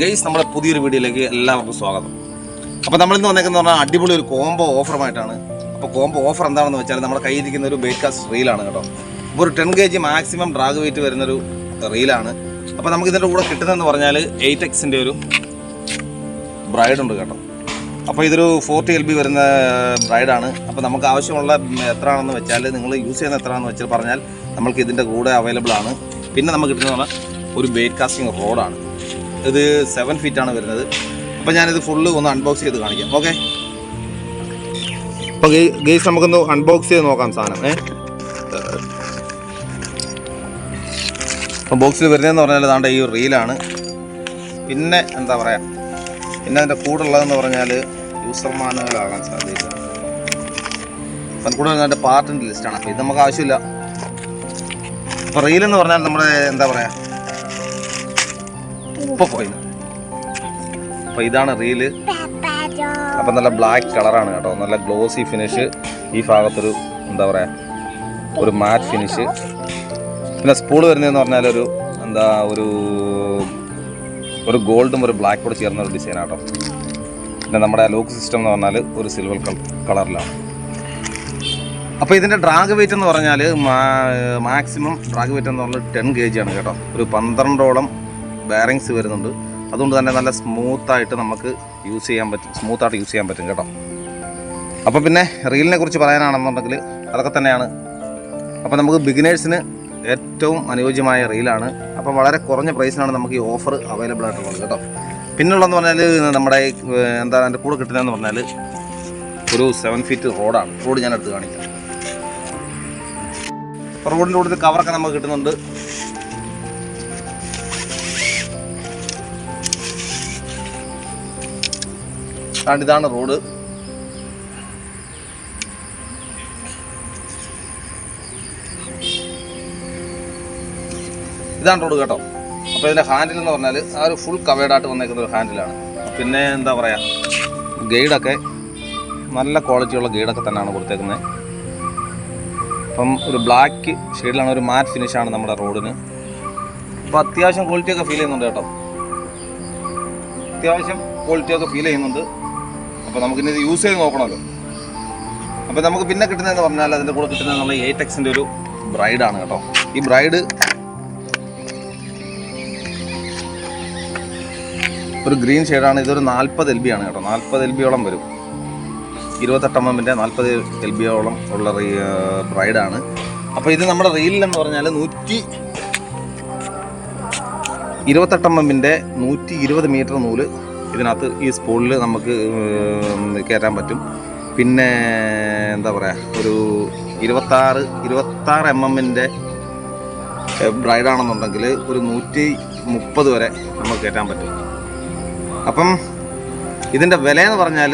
Guys നമ്മുടെ പുതിയൊരു വീഡിയോയിലേക്ക് എല്ലാവർക്കും സ്വാഗതം. അപ്പോൾ നമ്മളിന്ന് വന്നേക്കുന്ന പറഞ്ഞാൽ അടിപൊളി ഒരു കോംബോ ഓഫറുമായിട്ടാണ് അപ്പോൾ കോംബോ ഓഫർ എന്താണെന്ന് വെച്ചാൽ നമ്മുടെ കയ്യിരിക്കുന്ന ഒരു ബേറ്റ് കാസ്റ്റ് റീലാണ് കേട്ടോ. അപ്പോൾ ഒരു ten K G maximum drag weight വരുന്നൊരു റീലാണ് അപ്പോൾ നമുക്ക് ഇതിന്റെ കൂടെ കിട്ടുന്നതെന്ന് പറഞ്ഞാൽ എയ്റ്റ് എക്സിന്റെ ഒരു ബ്രൈഡ് ഉണ്ട് കേട്ടോ. അപ്പോൾ ഇതൊരു ഫോർട്ടി എൽ ബി വരുന്ന ബ്രൈഡാണ് അപ്പോൾ നമുക്ക് ആവശ്യമുള്ള എത്രയാണെന്ന് വെച്ചാൽ നിങ്ങൾ യൂസ് ചെയ്യുന്ന എത്രയാണെന്ന് വെച്ചാൽ പറഞ്ഞാൽ നമ്മൾക്ക് ഇതിന്റെ കൂടെ അവൈലബിൾ ആണ്. പിന്നെ നമുക്ക് കിട്ടുന്ന ഒരു ബേറ്റ് കാസ്റ്റിംഗ് റോഡാണ് ഇത് സെവൻ ഫീറ്റാണ് വരുന്നത്. അപ്പോൾ ഞാനിത് ഫുള്ള് ഒന്ന് അൺബോക്സ് ചെയ്ത് കാണിക്കാം. ഓക്കെ അപ്പോൾ ഗെയ്സ് നമുക്കൊന്ന് അൺബോക്സ് ചെയ്ത് നോക്കാം സാധനം ഏ? ബോക്സിൽ വരുന്നതെന്ന് പറഞ്ഞാൽ അതാണ്ട് ഈ റീലാണ് പിന്നെ എന്താ പറയുക പിന്നെ അതിന്റെ കൂടെ ഉള്ളതെന്ന് പറഞ്ഞാൽ യൂസർ മാനുവലാകാൻ സാധ്യത. അപ്പം കൂടെ അതിന്റെ പാർട്ടിന്റെ ലിസ്റ്റാണ് അപ്പോൾ ഇത് നമുക്ക് ആവശ്യമില്ല. അപ്പോൾ റീലെന്ന് പറഞ്ഞാൽ നമ്മുടെ എന്താ പറയുക ഇപ്പൊ പോയില്ല അപ്പോൾ ഇതാണ് റീൽ അപ്പൊ നല്ല ബ്ലാക്ക് കളറാണ് കേട്ടോ. നല്ല ഗ്ലോസി ഫിനിഷ് ഈ ഭാഗത്തൊരു എന്താ പറയുക ഒരു മാറ്റ് ഫിനിഷ് പിന്നെ സ്പൂൾ വരുന്നതെന്ന് പറഞ്ഞാൽ ഒരു എന്താ ഒരു ഒരു ഗോൾഡും ഒരു ബ്ലാക്ക് കൂടെ ചേർന്ന ഒരു ഡിസൈൻ ആട്ടോ. പിന്നെ നമ്മുടെ ലോക്ക് സിസ്റ്റം എന്ന് പറഞ്ഞാൽ ഒരു സിൽവർ കളറിലാണ് അപ്പോൾ ഇതിന്റെ ഡ്രാഗ് വെയിറ്റ് എന്ന് പറഞ്ഞാൽ മാക്സിമം ഡ്രാഗ് വെയിറ്റ് എന്ന് പറഞ്ഞാൽ ടെൻ കെ ജി ആണ് കേട്ടോ. ഒരു പന്ത്രണ്ടോളം ബെയറിങ്സ് വരുന്നുണ്ട്. അതുകൊണ്ട് തന്നെ നല്ല സ്മൂത്തായിട്ട് നമുക്ക് യൂസ് ചെയ്യാൻ പറ്റും. സ്മൂത്തായിട്ട് യൂസ് ചെയ്യാൻ പറ്റും കേട്ടോ. അപ്പോൾ പിന്നെ റീലിനെ കുറിച്ച് പറയാനാണെന്നുണ്ടെങ്കിൽ അതൊക്കെ തന്നെയാണ്. അപ്പോൾ നമുക്ക് ബിഗിനേഴ്സിന് ഏറ്റവും അനുയോജ്യമായ റീലാണ്. അപ്പോൾ വളരെ കുറഞ്ഞ പ്രൈസിനാണ് നമുക്ക് ഈ ഓഫർ അവൈലബിൾ ആയിട്ടുള്ളത് കേട്ടോ. പിന്നുള്ളതെന്ന് പറഞ്ഞാൽ നമ്മുടെ എന്താ എന്റെ കൂടെ കിട്ടുന്നതെന്ന് പറഞ്ഞാൽ ഒരു സെവൻ ഫീറ്റ് റോഡാണ് റോഡ് ഞാൻ എടുത്ത് കാണിക്കാം. റോഡിന്റെ കൂടുതൽ കവറൊക്കെ നമുക്ക് കിട്ടുന്നുണ്ട്. കാരണം ഇതാണ് റോഡ്. ഇതാണ് റോഡ് കേട്ടോ. അപ്പോൾ ഇതിന്റെ ഹാൻഡിൽ എന്ന് പറഞ്ഞാൽ ആ ഒരു ഫുൾ കവേഡായിട്ട് വന്നേക്കുന്ന ഒരു ഹാൻഡിലാണ് പിന്നെ എന്താ പറയുക ഗൈഡൊക്കെ നല്ല ക്വാളിറ്റിയുള്ള ഗൈഡൊക്കെ തന്നെയാണ് കൊടുത്തേക്കുന്നത് അപ്പം ഒരു ബ്ലാക്ക് ഷെയ്ഡിലാണ് ഒരു മാറ്റ് ഫിനിഷാണ് നമ്മുടെ റോഡിന്. അപ്പോൾ അത്യാവശ്യം ക്വാളിറ്റിയൊക്കെ ഫീൽ ചെയ്യുന്നുണ്ട് കേട്ടോ. അത്യാവശ്യം ക്വാളിറ്റിയൊക്കെ ഫീൽ ചെയ്യുന്നുണ്ട്. അപ്പോൾ നമുക്കിനി ഇത് യൂസ് ചെയ്ത് നോക്കണമല്ലോ. അപ്പോൾ നമുക്ക് പിന്നെ കിട്ടുന്നതെന്ന് പറഞ്ഞാൽ അതിന്റെ കൂടെ കിട്ടുന്നത് നമ്മൾ എയ്റ്റ് എക്സിന്റെ ഒരു ബ്രൈഡാണ് കേട്ടോ. ഈ ബ്രൈഡ് ഒരു ഗ്രീൻ ഷെയ്ഡാണ് ഇതൊരു നാൽപ്പത് എൽ ബി ആണ് കേട്ടോ. നാൽപ്പത് എൽ ബിയോളം വരും. ഇരുപത്തെട്ട് എം എമ്മിന്റെ നാൽപ്പത് എൽ ബിയോളം ഉള്ള ബ്രൈഡാണ് അപ്പോൾ ഇത് നമ്മുടെ റീലിൽ എന്ന് പറഞ്ഞാൽ നൂറ്റി ഇരുപത്തെട്ട് എം എമ്മിന്റെ നൂറ്റി ഇരുപത് മീറ്റർ നൂൽ ഇതിനകത്ത് ഈ സ്പൂളിൽ നമുക്ക് കയറ്റാൻ പറ്റും. പിന്നെ എന്താ പറയുക ഒരു ഇരുപത്താറ് ഇരുപത്താറ് എം എമ്മിന്റെ ബ്രൈഡാണെന്നുണ്ടെങ്കിൽ ഒരു നൂറ്റി മുപ്പത് വരെ നമുക്ക് കയറ്റാൻ പറ്റും. അപ്പം ഇതിന്റെ വില എന്ന് പറഞ്ഞാൽ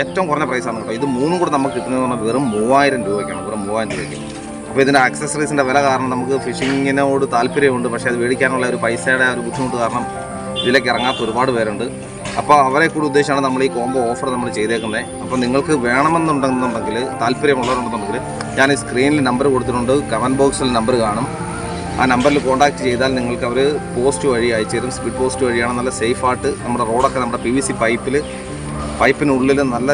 ഏറ്റവും കുറഞ്ഞ പ്രൈസാണ് കേട്ടോ. ഇത് മൂന്നും കൂടെ നമുക്ക് കിട്ടുന്നത് പറഞ്ഞാൽ വെറും മൂവായിരം രൂപയ്ക്കാണ് വെറും മൂവായിരം രൂപയ്ക്ക്. അപ്പോൾ ഇതിന്റെ ആക്സസറീസിന്റെ വില കാരണം നമുക്ക് ഫിഷിങ്ങിനോട് താല്പര്യമുണ്ട് പക്ഷേ അത് മേടിക്കാനുള്ള ഒരു പൈസയുടെ ഒരു ബുദ്ധിമുട്ട് കാരണം ഇതിലേക്ക് ഇറങ്ങാത്ത ഒരുപാട് പേരുണ്ട്. അപ്പോൾ അവരെ കൂടി ഉദ്ദേശിച്ചാണ് നമ്മൾ ഈ കോംബോ ഓഫർ നമ്മൾ ചെയ്തേക്കുന്നത് അപ്പോൾ നിങ്ങൾക്ക് വേണമെന്നുണ്ടെന്നുണ്ടെങ്കിൽ താല്പര്യമുള്ളവരുണ്ടെന്നുണ്ടെങ്കിൽ ഞാൻ ഈ സ്ക്രീനിൽ നമ്പർ കൊടുത്തിട്ടുണ്ട്. കമന്റ് ബോക്സിൽ നമ്പർ കാണും. ആ നമ്പറിൽ കോൺടാക്ട് ചെയ്താൽ നിങ്ങൾക്ക് അവർ പോസ്റ്റ് വഴി അയച്ചു തരും സ്പീഡ് പോസ്റ്റ് വഴിയാണ് നല്ല സേഫായിട്ട് നമ്മുടെ റോഡൊക്കെ നമ്മുടെ പി വി സി പൈപ്പിൽ പൈപ്പിനുള്ളിൽ നല്ല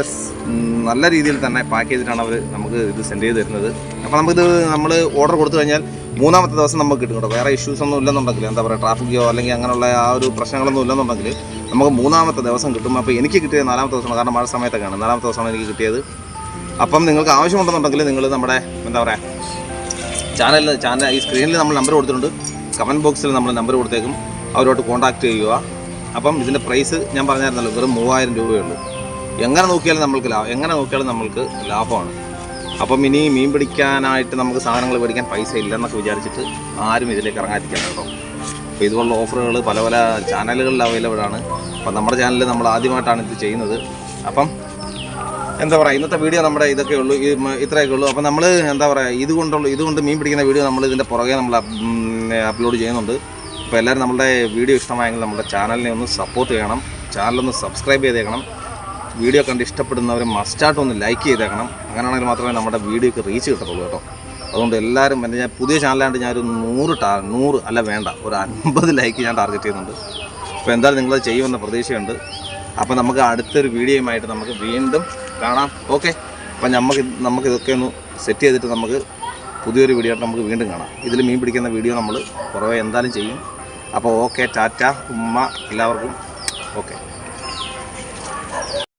നല്ല രീതിയിൽ തന്നെ പാക്ക് ചെയ്തിട്ടാണ് അവർ നമുക്ക് ഇത് സെൻഡ് ചെയ്ത് തരുന്നത്. അപ്പോൾ നമുക്കിത് നമ്മൾ ഓർഡർ കൊടുത്തു കഴിഞ്ഞാൽ മൂന്നാമത്തെ ദിവസം നമുക്ക് കിട്ടും കേട്ടോ. വേറെ ഇഷ്യൂസ് ഒന്നും ഇല്ലെന്നുണ്ടെങ്കിൽ എന്താ പറയുക ട്രാഫിക്കോ അല്ലെങ്കിൽ അങ്ങനെയുള്ള ആ ഒരു പ്രശ്നങ്ങളൊന്നും ഇല്ലെന്നുണ്ടെങ്കിൽ നമുക്ക് മൂന്നാമത്തെ ദിവസം കിട്ടും. അപ്പോൾ എനിക്ക് കിട്ടിയത് നാലാമത്തെ ദിവസമാണ്. കാരണം മഴ സമയത്തൊക്കെയാണ്. നാലാമത്തെ ദിവസമാണ് എനിക്ക് കിട്ടിയത്. അപ്പം നിങ്ങൾക്ക് ആവശ്യമുണ്ടെന്നുണ്ടെങ്കിൽ നിങ്ങൾ നമ്മുടെ എന്താ പറയുക ചാനലിൽ ചാനൽ ഈ സ്ക്രീനിൽ നമ്മൾ നമ്പർ കൊടുത്തിട്ടുണ്ട്. കമന്റ് ബോക്സിൽ നമ്മൾ നമ്പർ കൊടുത്തേക്കും. അവരോട്ട് കോൺടാക്റ്റ് ചെയ്യുക. അപ്പം ഇതിന്റെ പ്രൈസ് ഞാൻ പറഞ്ഞായിരുന്നല്ലോ വെറും മൂവായിരം രൂപയുള്ളൂ എങ്ങനെ നോക്കിയാലും നമ്മൾക്ക് ലാഭം എങ്ങനെ നോക്കിയാലും നമ്മൾക്ക് ലാഭമാണ്. അപ്പം ഇനി മീൻ പിടിക്കാനായിട്ട് നമുക്ക് സാധനങ്ങൾ മേടിക്കാൻ പൈസ ഇല്ലെന്നൊക്കെ വിചാരിച്ചിട്ട് ആരും ഇതിലേക്ക് ഇറങ്ങാതിരിക്കാൻ കേട്ടോ. അപ്പോൾ ഇതുപോലുള്ള ഓഫറുകൾ പല പല ചാനലുകളിൽ അവൈലബിൾ ആണ്. അപ്പം നമ്മുടെ ചാനലിൽ നമ്മൾ ആദ്യമായിട്ടാണ് ഇത് ചെയ്യുന്നത്. അപ്പം എന്താ പറയുക ഇന്നത്തെ വീഡിയോ നമ്മുടെ ഇതൊക്കെ ഉള്ളൂ ഇത്രയൊക്കെ ഉള്ളൂ. അപ്പം നമ്മൾ എന്താ പറയുക ഇതുകൊണ്ടുള്ള ഇതുകൊണ്ട് മീൻ പിടിക്കുന്ന വീഡിയോ നമ്മൾ ഇതിന്റെ പുറകെ നമ്മൾ അപ്ലോഡ് ചെയ്യുന്നുണ്ട്. അപ്പോൾ എല്ലാവരും നമ്മുടെ വീഡിയോ ഇഷ്ടമായെങ്കിൽ നമ്മുടെ ചാനലിനെ ഒന്ന് സപ്പോർട്ട് ചെയ്യണം. ചാനലൊന്ന് സബ്സ്ക്രൈബ് ചെയ്തേക്കണം. വീഡിയോ കണ്ട് ഇഷ്ടപ്പെടുന്നവർ മസ്റ്റായിട്ട് ഒന്ന് ലൈക്ക് ചെയ്തേക്കണം. അങ്ങനെയാണെങ്കിൽ മാത്രമേ നമ്മുടെ വീഡിയോക്ക് റീച്ച് കിട്ടത്തുള്ളൂ കേട്ടോ. അതുകൊണ്ട് എല്ലാവരും എന്റെ ഞാൻ പുതിയ ചാനലായിട്ട് ഞാനൊരു നൂറ് ടാ നൂറ് അല്ല വേണ്ട ഒരു അൻപത് ലൈക്ക് ഞാൻ ടാർഗറ്റ് ചെയ്യുന്നുണ്ട്. അപ്പോൾ എന്തായാലും നിങ്ങളത് ചെയ്യുമെന്ന പ്രതീക്ഷയുണ്ട്. അപ്പോൾ നമുക്ക് അടുത്തൊരു വീഡിയോയുമായിട്ട് നമുക്ക് വീണ്ടും കാണാം. ഓക്കെ അപ്പം നമുക്ക് നമുക്ക് ഇതൊക്കെ ഒന്ന് സെറ്റ് ചെയ്തിട്ട് നമുക്ക് പുതിയൊരു വീഡിയോ ആയിട്ട് നമുക്ക് വീണ്ടും കാണാം. ഇതിൽ മീൻ പിടിക്കുന്ന വീഡിയോ നമ്മൾ കുറവേ എന്തായാലും ചെയ്യും. അപ്പോൾ ഓക്കെ ടാറ്റ ഉമ്മ എല്ലാവർക്കും. ഓക്കെ